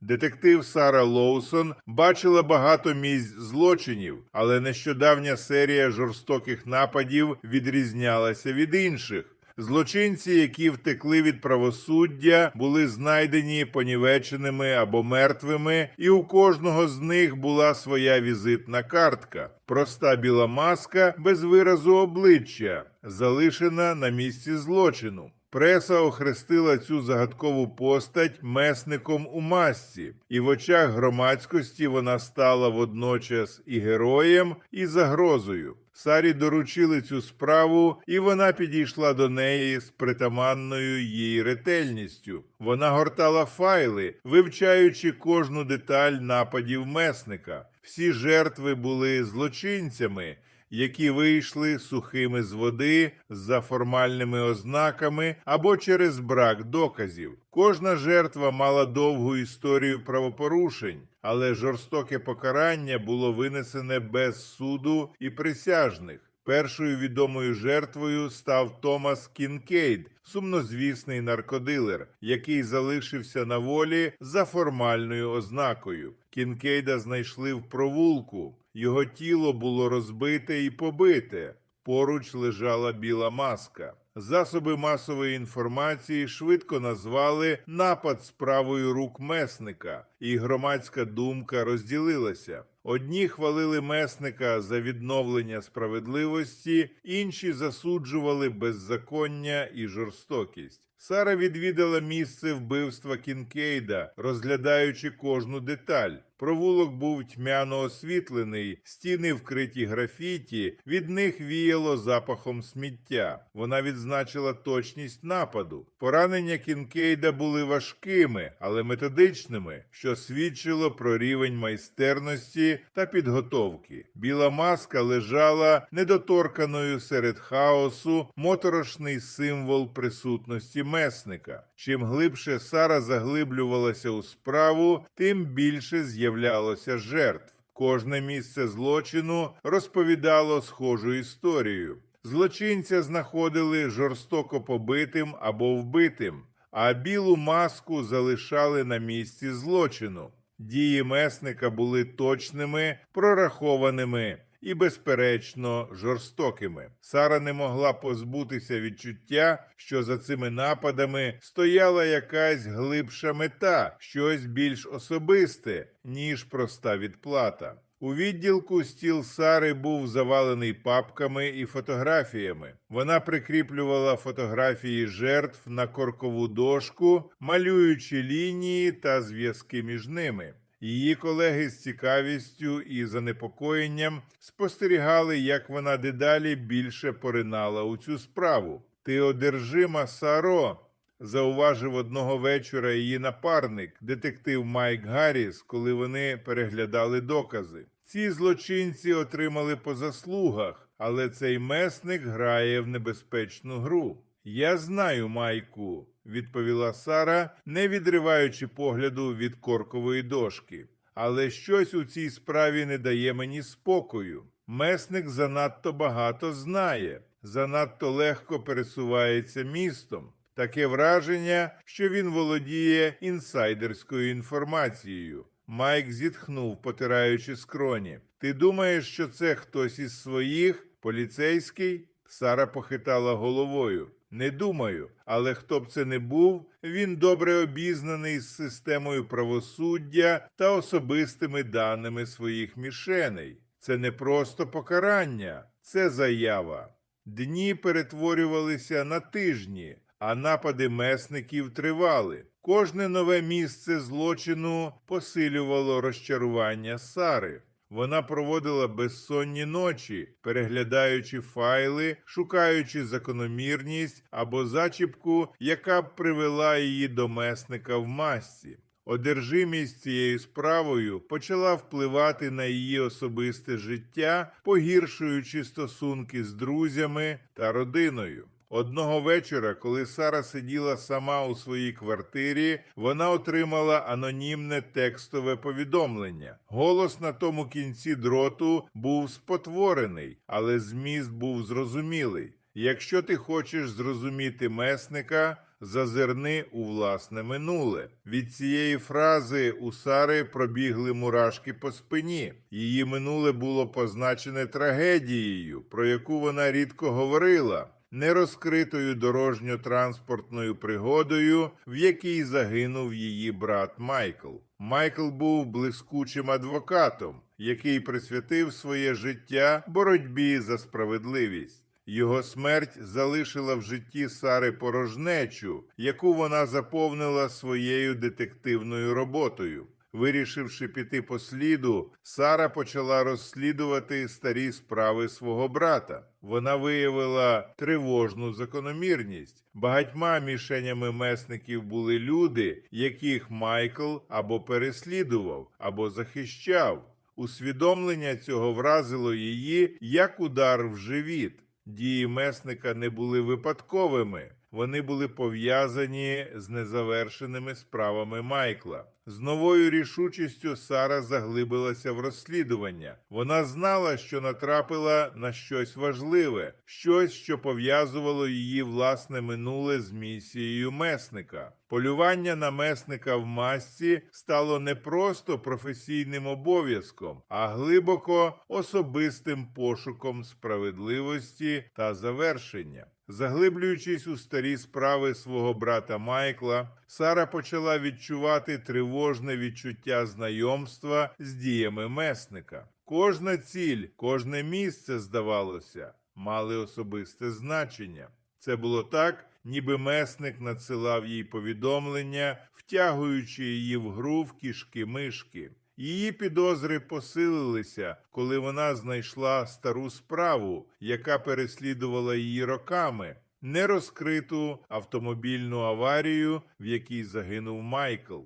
Детектив Сара Лоусон бачила багато місць злочинів, але нещодавня серія жорстоких нападів відрізнялася від інших. Злочинці, які втекли від правосуддя, були знайдені понівеченими або мертвими, і у кожного з них була своя візитна картка. Проста біла маска без виразу обличчя, залишена на місці злочину. Преса охрестила цю загадкову постать месником у масці, і в очах громадськості вона стала водночас і героєм, і загрозою. Сарі доручили цю справу, і вона підійшла до неї з притаманною їй ретельністю. Вона гортала файли, вивчаючи кожну деталь нападів месника. Всі жертви були злочинцями, які вийшли сухими з води за формальними ознаками або через брак доказів. Кожна жертва мала довгу історію правопорушень, але жорстоке покарання було винесене без суду і присяжних. Першою відомою жертвою став Томас Кінкейд, сумнозвісний наркодилер, який залишився на волі за формальною ознакою. Кінкейда знайшли в провулку. Його тіло було розбите і побите. Поруч лежала біла маска. Засоби масової інформації швидко назвали напад справою рук месника, і громадська думка розділилася. Одні хвалили месника за відновлення справедливості, інші засуджували беззаконня і жорстокість. Сара відвідала місце вбивства Кінкейда, розглядаючи кожну деталь. Провулок був тьмяно освітлений, стіни вкриті графіті, від них віяло запахом сміття. Вона відзначила точність нападу. Поранення Кінкейда були важкими, але методичними, що свідчило про рівень майстерності та підготовки. Біла маска лежала недоторканою серед хаосу, моторошний символ присутності месника. Чим глибше Сара заглиблювалася у справу, тим більше з'являлося жертв. Кожне місце злочину розповідало схожу історію. Злочинця знаходили жорстоко побитим або вбитим, а білу маску залишали на місці злочину. Дії месника були точними, прорахованими і, безперечно, жорстокими. Сара не могла позбутися відчуття, що за цими нападами стояла якась глибша мета, щось більш особисте, ніж проста відплата. У відділку стіл Сари був завалений папками і фотографіями. Вона прикріплювала фотографії жертв на коркову дошку, малюючи лінії та зв'язки між ними. Її колеги з цікавістю і занепокоєнням спостерігали, як вона дедалі більше поринала у цю справу. Ти одержима, Саро, зауважив одного вечора її напарник, детектив Майк Гарріс, коли вони переглядали докази. Ці злочинці отримали по заслугах, але цей месник грає в небезпечну гру. Я знаю, Майку, відповіла Сара, не відриваючи погляду від коркової дошки. Але щось у цій справі не дає мені спокою. Месник занадто багато знає, занадто легко пересувається містом. Таке враження, що він володіє інсайдерською інформацією. Майк зітхнув, потираючи скроні. Ти думаєш, що це хтось із своїх? Поліцейський? Сара похитала головою. Не думаю, але хто б це не був, він добре обізнаний з системою правосуддя та особистими даними своїх мішеней. Це не просто покарання, це заява. Дні перетворювалися на тижні, а напади месників тривали. Кожне нове місце злочину посилювало розчарування Сари. Вона проводила безсонні ночі, переглядаючи файли, шукаючи закономірність або зачіпку, яка б привела її до месника в масці. Одержимість цією справою почала впливати на її особисте життя, погіршуючи стосунки з друзями та родиною. Одного вечора, коли Сара сиділа сама у своїй квартирі, вона отримала анонімне текстове повідомлення. Голос на тому кінці дроту був спотворений, але зміст був зрозумілий. Якщо ти хочеш зрозуміти месника, зазирни у власне минуле. Від цієї фрази у Сари пробігли мурашки по спині. Її минуле було позначене трагедією, про яку вона рідко говорила. Нерозкритою дорожньо-транспортною пригодою, в якій загинув її брат Майкл. Майкл був блискучим адвокатом, який присвятив своє життя боротьбі за справедливість. Його смерть залишила в житті Сари порожнечу, яку вона заповнила своєю детективною роботою. Вирішивши піти по сліду, Сара почала розслідувати старі справи свого брата. Вона виявила тривожну закономірність. Багатьма мішенями месників були люди, яких Майкл або переслідував, або захищав. Усвідомлення цього вразило її як удар в живіт. Дії месника не були випадковими, вони були пов'язані з незавершеними справами Майкла. З новою рішучістю Сара заглибилася в розслідування. Вона знала, що натрапила на щось важливе, щось, що пов'язувало її власне минуле з місією месника. Полювання на месника в масці стало не просто професійним обов'язком, а глибоко особистим пошуком справедливості та завершення. Заглиблюючись у старі справи свого брата Майкла, Сара почала відчувати тривожне відчуття знайомства з діями месника. Кожна ціль, кожне місце, здавалося, мали особисте значення. Це було так, ніби месник надсилав їй повідомлення, втягуючи її в гру в кішки-мишки. Її підозри посилилися, коли вона знайшла стару справу, яка переслідувала її роками, нерозкриту автомобільну аварію, в якій загинув Майкл.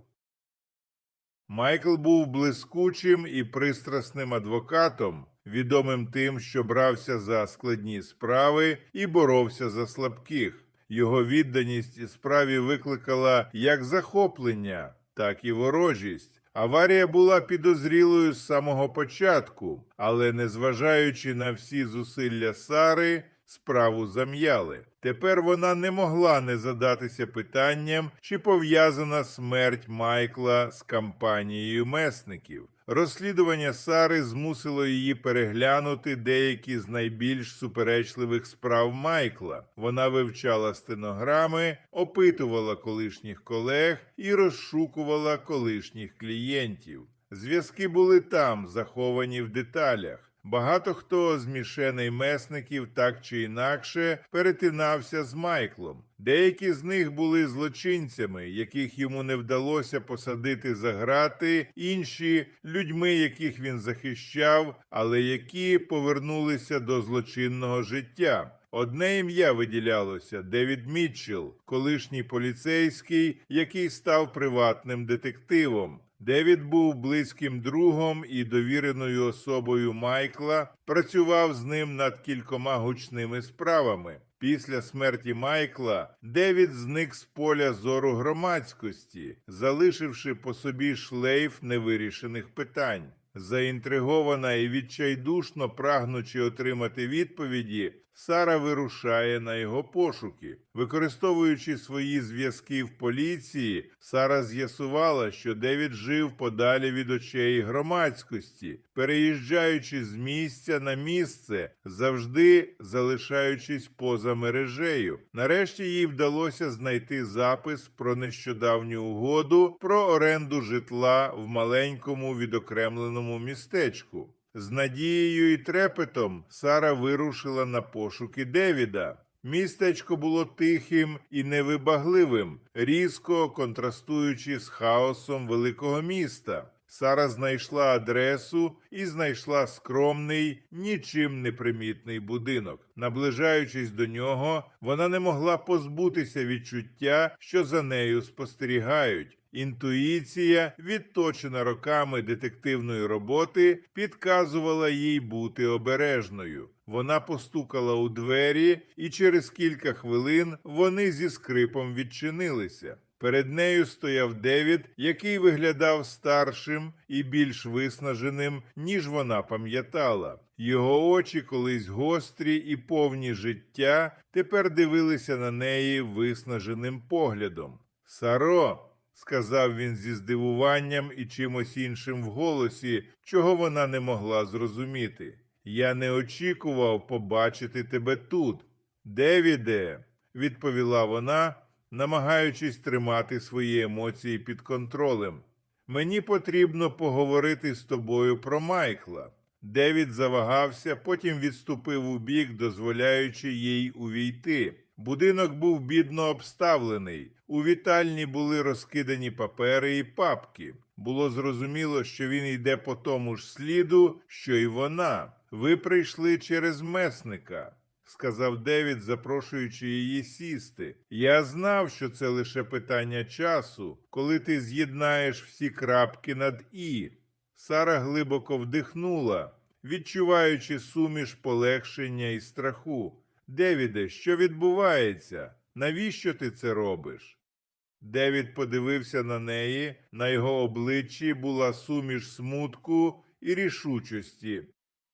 Майкл був блискучим і пристрасним адвокатом, відомим тим, що брався за складні справи і боровся за слабких. Його відданість справі викликала як захоплення, так і ворожість. Аварія була підозрілою з самого початку, але незважаючи на всі зусилля Сари, справу зам'яли. Тепер вона не могла не задатися питанням, чи пов'язана смерть Майкла з кампанією месників. Розслідування Сари змусило її переглянути деякі з найбільш суперечливих справ Майкла. Вона вивчала стенограми, опитувала колишніх колег і розшукувала колишніх клієнтів. Зв'язки були там, заховані в деталях. Багато хто з мішеней месників так чи інакше перетинався з Майклом. Деякі з них були злочинцями, яких йому не вдалося посадити за грати, інші людьми, яких він захищав, але які повернулися до злочинного життя. Одне ім'я виділялося Девід Мітчелл, колишній поліцейський, який став приватним детективом. Девід був близьким другом і довіреною особою Майкла, працював з ним над кількома гучними справами. Після смерті Майкла Девід зник з поля зору громадськості, залишивши по собі шлейф невирішених питань. Заінтригована і відчайдушно прагнучи отримати відповіді, Сара вирушає на його пошуки. Використовуючи свої зв'язки в поліції, Сара з'ясувала, що Девід жив подалі від очей громадськості, переїжджаючи з місця на місце, завжди залишаючись поза мережею. Нарешті їй вдалося знайти запис про нещодавню угоду про оренду житла в маленькому відокремленому містечку. З надією і трепетом Сара вирушила на пошуки Девіда. Містечко було тихим і невибагливим, різко контрастуючи з хаосом великого міста. Сара знайшла адресу і знайшла скромний, нічим не примітний будинок. Наближаючись до нього, вона не могла позбутися відчуття, що за нею спостерігають. Інтуїція, відточена роками детективної роботи, підказувала їй бути обережною. Вона постукала у двері, і через кілька хвилин вони зі скрипом відчинилися. Перед нею стояв Девід, який виглядав старшим і більш виснаженим, ніж вона пам'ятала. Його очі, колись гострі і повні життя, тепер дивилися на неї виснаженим поглядом. Саро, сказав він зі здивуванням і чимось іншим в голосі, чого вона не могла зрозуміти. Я не очікував побачити тебе тут. Девіде, відповіла вона, намагаючись тримати свої емоції під контролем. Мені потрібно поговорити з тобою про Майкла. Девід завагався, потім відступив у бік, дозволяючи їй увійти. Будинок був бідно обставлений. У вітальні були розкидані папери і папки. Було зрозуміло, що він йде по тому ж сліду, що й вона. Ви прийшли через месника, сказав Девід, запрошуючи її сісти. Я знав, що це лише питання часу, коли ти з'єднаєш всі крапки над і. Сара глибоко вдихнула, відчуваючи суміш полегшення і страху. Девіде, що відбувається? Навіщо ти це робиш? Девід подивився на неї, на його обличчі була суміш смутку і рішучості.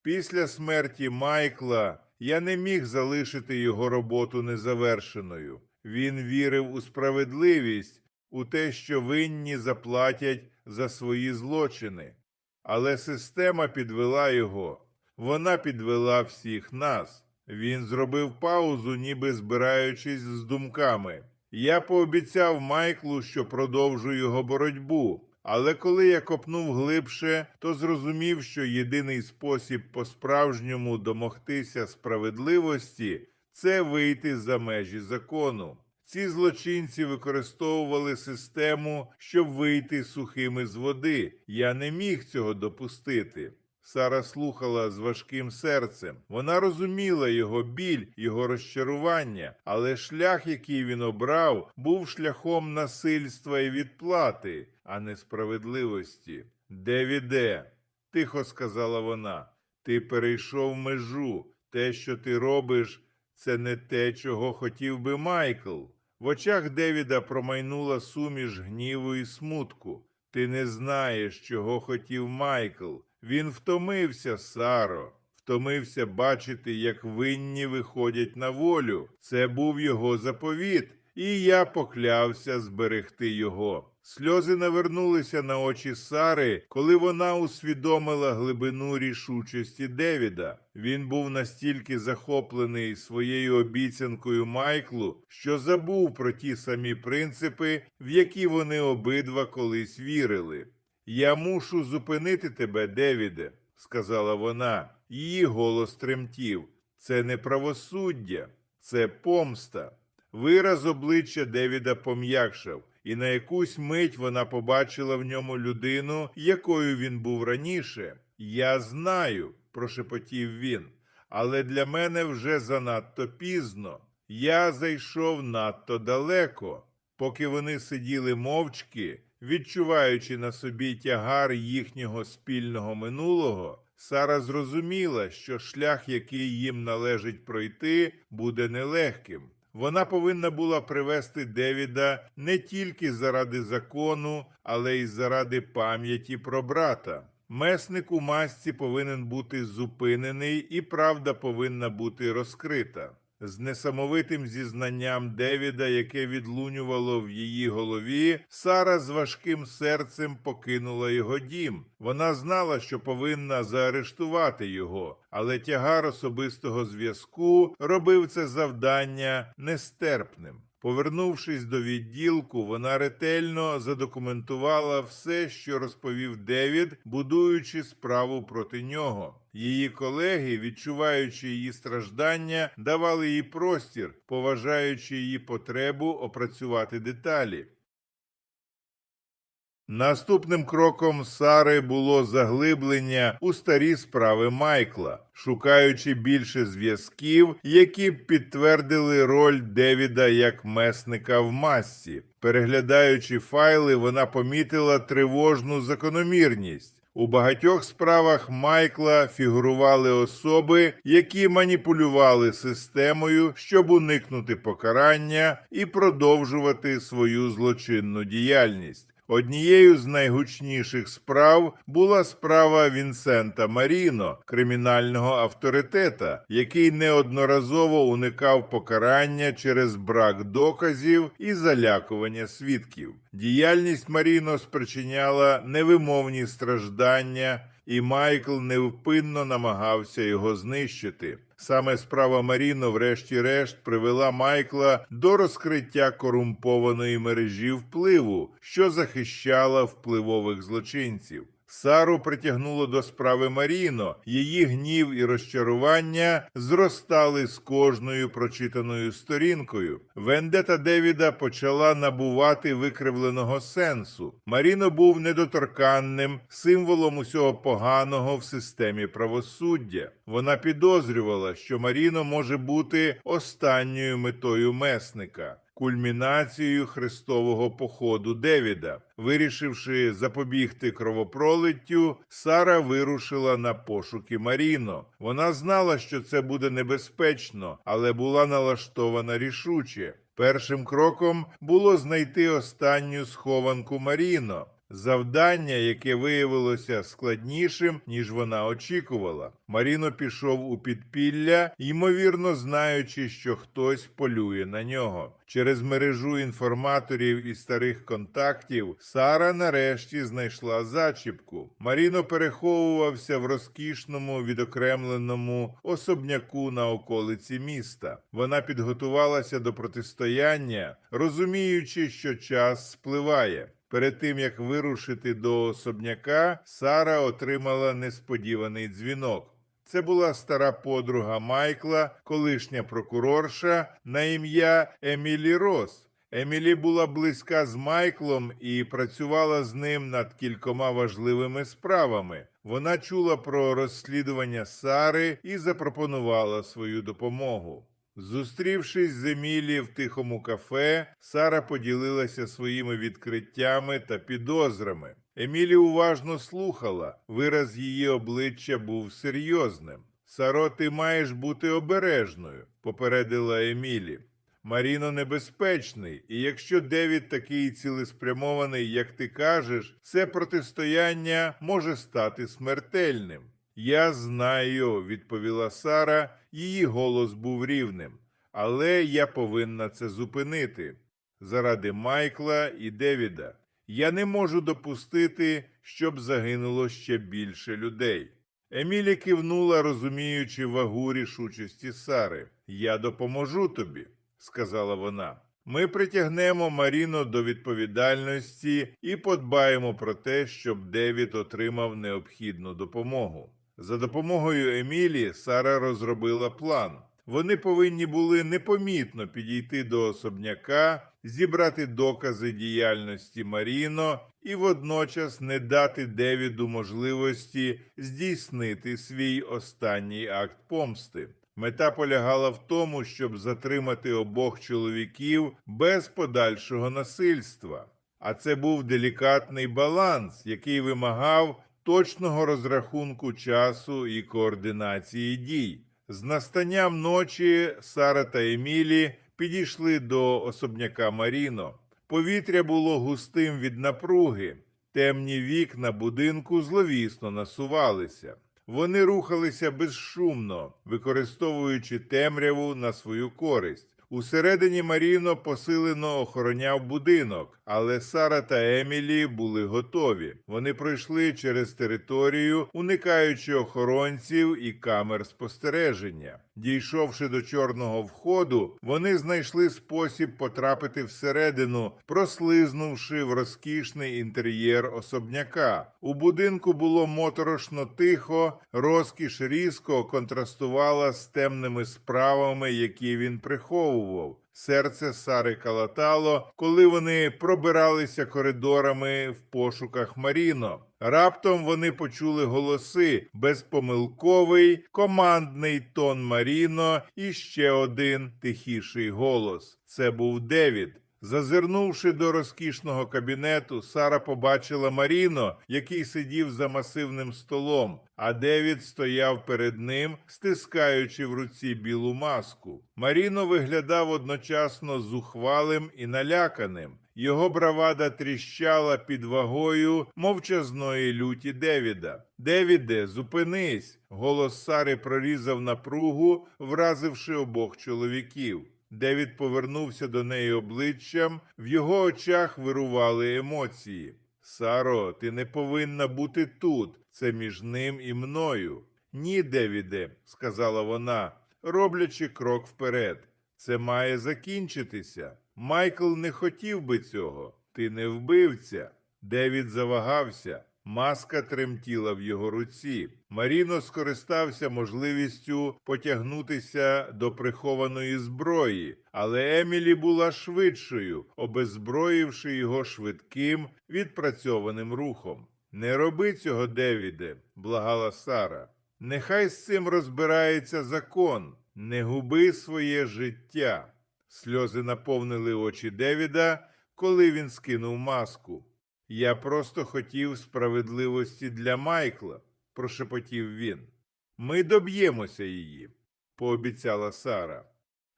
Після смерті Майкла я не міг залишити його роботу незавершеною. Він вірив у справедливість, у те, що винні заплатять за свої злочини. Але система підвела його, вона підвела всіх нас. Він зробив паузу, ніби збираючись з думками. Я пообіцяв Майклу, що продовжу його боротьбу. Але коли я копнув глибше, то зрозумів, що єдиний спосіб по-справжньому домогтися справедливості це вийти за межі закону. Ці злочинці використовували систему, щоб вийти сухими з води. Я не міг цього допустити. Сара слухала з важким серцем. Вона розуміла його біль, його розчарування, але шлях, який він обрав, був шляхом насильства і відплати, а не справедливості. Девіде, тихо сказала вона, ти перейшов межу. Те, що ти робиш, це не те, чого хотів би Майкл. В очах Девіда промайнула суміш гніву і смутку. Ти не знаєш, чого хотів Майкл. Він втомився, Саро, втомився бачити, як винні виходять на волю. Це був його заповіт, і я поклявся зберегти його. Сльози навернулися на очі Сари, коли вона усвідомила глибину рішучості Девіда. Він був настільки захоплений своєю обіцянкою Майклу, що забув про ті самі принципи, в які вони обидва колись вірили. Я мушу зупинити тебе, Девіде, сказала вона. Її голос тремтів. Це не правосуддя, це помста. Вираз обличчя Девіда пом'якшав, і на якусь мить вона побачила в ньому людину, якою він був раніше. Я знаю, прошепотів він, але для мене вже занадто пізно. Я зайшов надто далеко. Поки вони сиділи мовчки, відчуваючи на собі тягар їхнього спільного минулого, Сара зрозуміла, що шлях, який їм належить пройти, буде нелегким. Вона повинна була привести Девіда не тільки заради закону, але й заради пам'яті про брата. Месник у масці повинен бути зупинений, і правда повинна бути розкрита. З несамовитим зізнанням Девіда, яке відлунювало в її голові, Сара з важким серцем покинула його дім. Вона знала, що повинна заарештувати його, але тягар особистого зв'язку робив це завдання нестерпним. Повернувшись до відділку, вона ретельно задокументувала все, що розповів Девід, будуючи справу проти нього. Її колеги, відчуваючи її страждання, давали їй простір, поважаючи її потребу опрацювати деталі. Наступним кроком Сари було заглиблення у старі справи Майкла, шукаючи більше зв'язків, які б підтвердили роль Девіда як месника в масці. Переглядаючи файли, вона помітила тривожну закономірність. У багатьох справах Майкла фігурували особи, які маніпулювали системою, щоб уникнути покарання і продовжувати свою злочинну діяльність. Однією з найгучніших справ була справа Вінсента Маріно, кримінального авторитета, який неодноразово уникав покарання через брак доказів і залякування свідків. Діяльність Маріно спричиняла невимовні страждання, і Майкл невпинно намагався його знищити. Саме справа Маріно, врешті-решт, привела Майкла до розкриття корумпованої мережі впливу, що захищала впливових злочинців. Сару притягнуло до справи Маріно. Її гнів і розчарування зростали з кожною прочитаною сторінкою. Вендета Девіда почала набувати викривленого сенсу. Маріно був недоторканним символом усього поганого в системі правосуддя. Вона підозрювала, що Маріно може бути останньою метою месника кульмінацією христового походу Девіда. Вирішивши запобігти кровопролиттю, Сара вирушила на пошуки Маріно. Вона знала, що це буде небезпечно, але була налаштована рішуче. Першим кроком було знайти останню схованку Маріно. Завдання, яке виявилося складнішим, ніж вона очікувала. Маріно пішов у підпілля, ймовірно знаючи, що хтось полює на нього. Через мережу інформаторів і старих контактів Сара нарешті знайшла зачіпку. Маріно переховувався в розкішному відокремленому особняку на околиці міста. Вона підготувалася до протистояння, розуміючи, що час спливає. Перед тим як вирушити до особняка, Сара отримала несподіваний дзвінок. Це була стара подруга Майкла, колишня прокурорша на ім'я Емілі Рос. Емілі була близька з Майклом і працювала з ним над кількома важливими справами. Вона чула про розслідування Сари і запропонувала свою допомогу. Зустрівшись з Емілі в тихому кафе, Сара поділилася своїми відкриттями та підозрами. Емілі уважно слухала. Вираз її обличчя був серйозним. Саро, ти маєш бути обережною, попередила Емілі. Маріно небезпечний, і якщо Девід такий цілеспрямований, як ти кажеш, це протистояння може стати смертельним. Я знаю, відповіла Сара, її голос був рівним. Але я повинна це зупинити заради Майкла і Девіда. Я не можу допустити, щоб загинуло ще більше людей. Емілі кивнула, розуміючи вагу рішучості Сари. Я допоможу тобі, сказала вона. Ми притягнемо Маріно до відповідальності і подбаємо про те, щоб Девід отримав необхідну допомогу. За допомогою Емілі Сара розробила план. Вони повинні були непомітно підійти до особняка, зібрати докази діяльності Маріно і водночас не дати Девіду можливості здійснити свій останній акт помсти. Мета полягала в тому, щоб затримати обох чоловіків без подальшого насильства. А це був делікатний баланс, який вимагав точного розрахунку часу і координації дій. З настанням ночі Сара та Емілі підійшли до особняка Маріно. Повітря було густим від напруги. Темні вікна будинку зловісно насувалися. Вони рухалися безшумно, використовуючи темряву на свою користь. Усередині Маріно посилено охороняв будинок, але Сара та Емілі були готові. Вони пройшли через територію, уникаючи охоронців і камер спостереження. Дійшовши до чорного входу, вони знайшли спосіб потрапити всередину, прослизнувши в розкішний інтер'єр особняка. У будинку було моторошно тихо, розкіш різко контрастувала з темними справами, які він приховував. Серце Сари калатало, коли вони пробиралися коридорами в пошуках Маріно. Раптом вони почули голоси, безпомилковий, командний тон Маріно і ще один тихіший голос. Це був Девід. Зазирнувши до розкішного кабінету, Сара побачила Маріно, який сидів за масивним столом, а Девід стояв перед ним, стискаючи в руці білу маску. Маріно виглядав одночасно зухвалим і наляканим. Його бравада тріщала під вагою мовчазної люті Девіда. Девіде, зупинись! Голос Сари прорізав напругу, вразивши обох чоловіків. Девід повернувся до неї обличчям, в його очах вирували емоції. Саро, ти не повинна бути тут. Це між ним і мною. Ні, Девіде, сказала вона, роблячи крок вперед. Це має закінчитися. Майкл не хотів би цього. Ти не вбивця. Девід завагався. Маска тремтіла в його руці. Маріно скористався можливістю потягнутися до прихованої зброї, але Емілі була швидшою, обеззброївши його швидким, відпрацьованим рухом. Не роби цього, Девіде, благала Сара. Нехай з цим розбирається закон. Не губи своє життя. Сльози наповнили очі Девіда, коли він скинув маску. Я просто хотів справедливості для Майкла, прошепотів він. Ми доб'ємося її, пообіцяла Сара.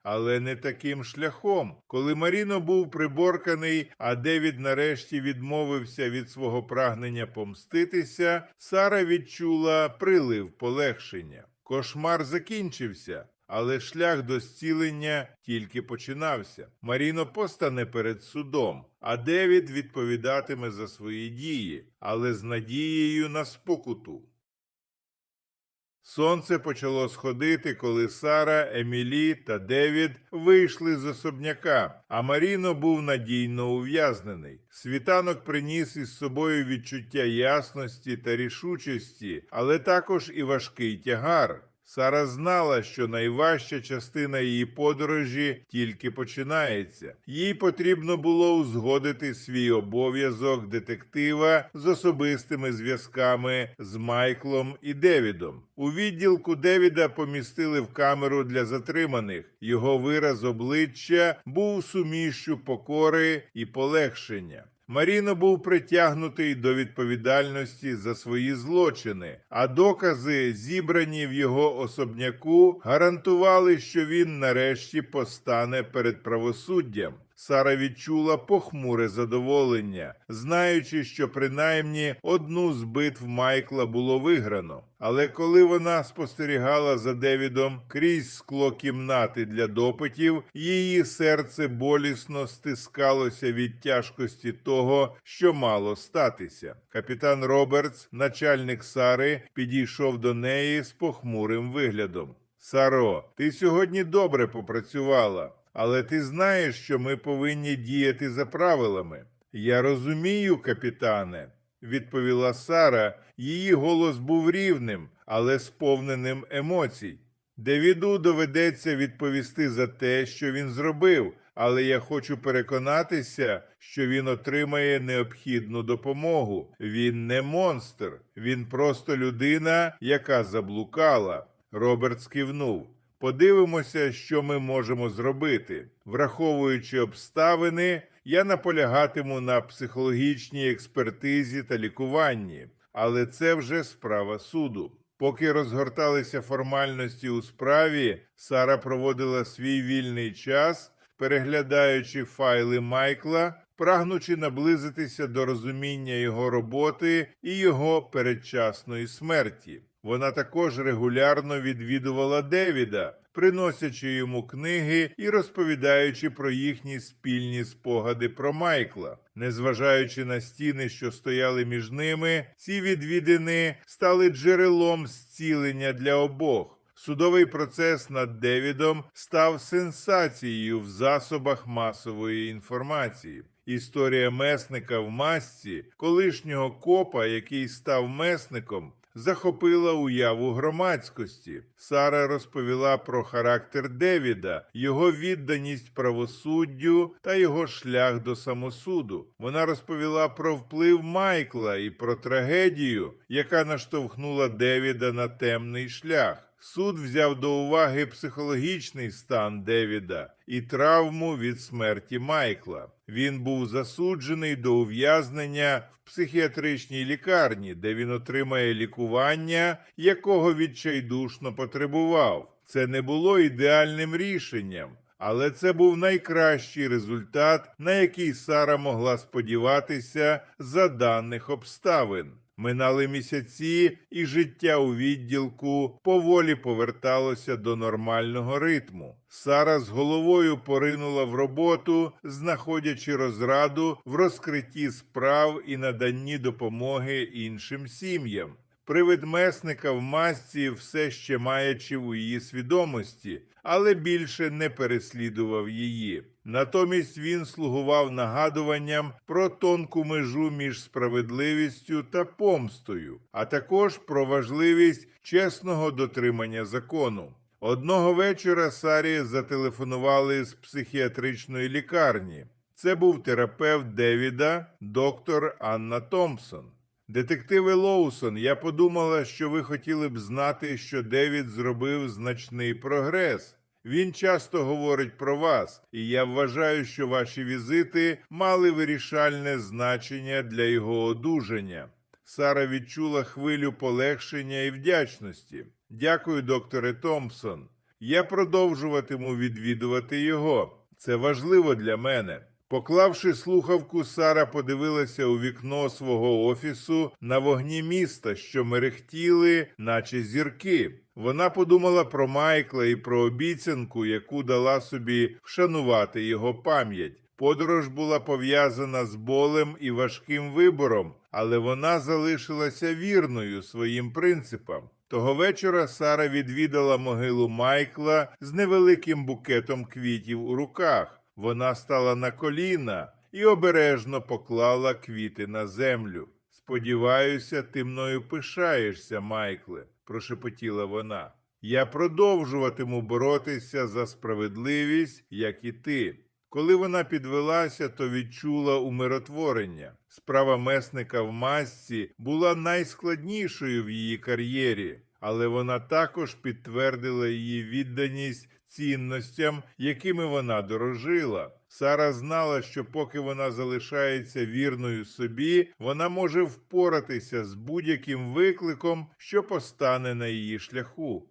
Але не таким шляхом. Коли Маріно був приборканий, а Девід нарешті відмовився від свого прагнення помститися, Сара відчула прилив полегшення. Кошмар закінчився, але шлях до зцілення тільки починався. Маріно постане перед судом, а Девід відповідатиме за свої дії, але з надією на спокуту. Сонце почало сходити, коли Сара, Емілі та Девід вийшли з особняка, а Маріно був надійно ув'язнений. Світанок приніс із собою відчуття ясності та рішучості, але також і важкий тягар. Сара знала, що найважча частина її подорожі тільки починається. Їй потрібно було узгодити свій обов'язок детектива з особистими зв'язками з Майклом і Девідом. У відділку Девіда помістили в камеру для затриманих. Його вираз обличчя був сумішчю покори і полегшення. Маріно був притягнутий до відповідальності за свої злочини, а докази, зібрані в його особняку, гарантували, що він нарешті постане перед правосуддям. Сара відчула похмуре задоволення, знаючи, що принаймні одну з битв Майкла було виграно. Але коли вона спостерігала за Девідом крізь скло кімнати для допитів, її серце болісно стискалося від тяжкості того, що мало статися. Капітан Робертс, начальник Сари, підійшов до неї з похмурим виглядом. Саро, ти сьогодні добре попрацювала. Але ти знаєш, що ми повинні діяти за правилами. Я розумію, капітане, відповіла Сара. Її голос був рівним, але сповненим емоцій. Девіду доведеться відповісти за те, що він зробив, але я хочу переконатися, що він отримає необхідну допомогу. Він не монстр, він просто людина, яка заблукала. Роберт скивнув. Подивимося, що ми можемо зробити. Враховуючи обставини, я наполягатиму на психологічній експертизі та лікуванні, але це вже справа суду. Поки розгорталися формальності у справі, Сара проводила свій вільний час, переглядаючи файли Майкла, прагнучи наблизитися до розуміння його роботи і його передчасної смерті. Вона також регулярно відвідувала Девіда, приносячи йому книги і розповідаючи про їхні спільні спогади про Майкла. Незважаючи на стіни, що стояли між ними, ці відвідини стали джерелом зцілення для обох. Судовий процес над Девідом став сенсацією в засобах масової інформації. Історія месника в масці, колишнього копа, який став месником, захопила уяву громадськості. Сара розповіла про характер Девіда, його відданість правосуддю та його шлях до самосуду. Вона розповіла про вплив Майкла і про трагедію, яка наштовхнула Девіда на темний шлях. Суд взяв до уваги психологічний стан Девіда і травму від смерті Майкла. Він був засуджений до ув'язнення в психіатричній лікарні, де він отримає лікування, якого відчайдушно потребував. Це не було ідеальним рішенням, але це був найкращий результат, на який Сара могла сподіватися за даних обставин. Минали місяці, і життя у відділку поволі поверталося до нормального ритму. Сара з головою поринула в роботу, знаходячи розраду в розкритті справ і наданні допомоги іншим сім'ям. Привид месника в масці все ще маячив у її свідомості, але більше не переслідував її. Натомість він слугував нагадуванням про тонку межу між справедливістю та помстою, а також про важливість чесного дотримання закону. Одного вечора Сарі зателефонували з психіатричної лікарні. Це був терапевт Девіда, доктор Анна Томпсон. Детективи Лоусон, я подумала, що ви хотіли б знати, що Девід зробив значний прогрес. Він часто говорить про вас, і я вважаю, що ваші візити мали вирішальне значення для його одужання. Сара відчула хвилю полегшення і вдячності. Дякую, докторе Томпсон. Я продовжуватиму відвідувати його. Це важливо для мене. Поклавши слухавку, Сара подивилася у вікно свого офісу на вогні міста, що мерехтіли, наче зірки. Вона подумала про Майкла і про обіцянку, яку дала собі вшанувати його пам'ять. Подорож була пов'язана з болем і важким вибором, але вона залишилася вірною своїм принципам. Того вечора Сара відвідала могилу Майкла з невеликим букетом квітів у руках. Вона стала на коліна і обережно поклала квіти на землю. Сподіваюся, ти мною пишаєшся, Майкле, прошепотіла вона. Я продовжуватиму боротися за справедливість, як і ти. Коли вона підвелася, то відчула умиротворення. Справа месника в масці була найскладнішою в її кар'єрі, але вона також підтвердила її відданість цінностям, якими вона дорожила. Сара знала, що поки вона залишається вірною собі, вона може впоратися з будь-яким викликом, що постане на її шляху.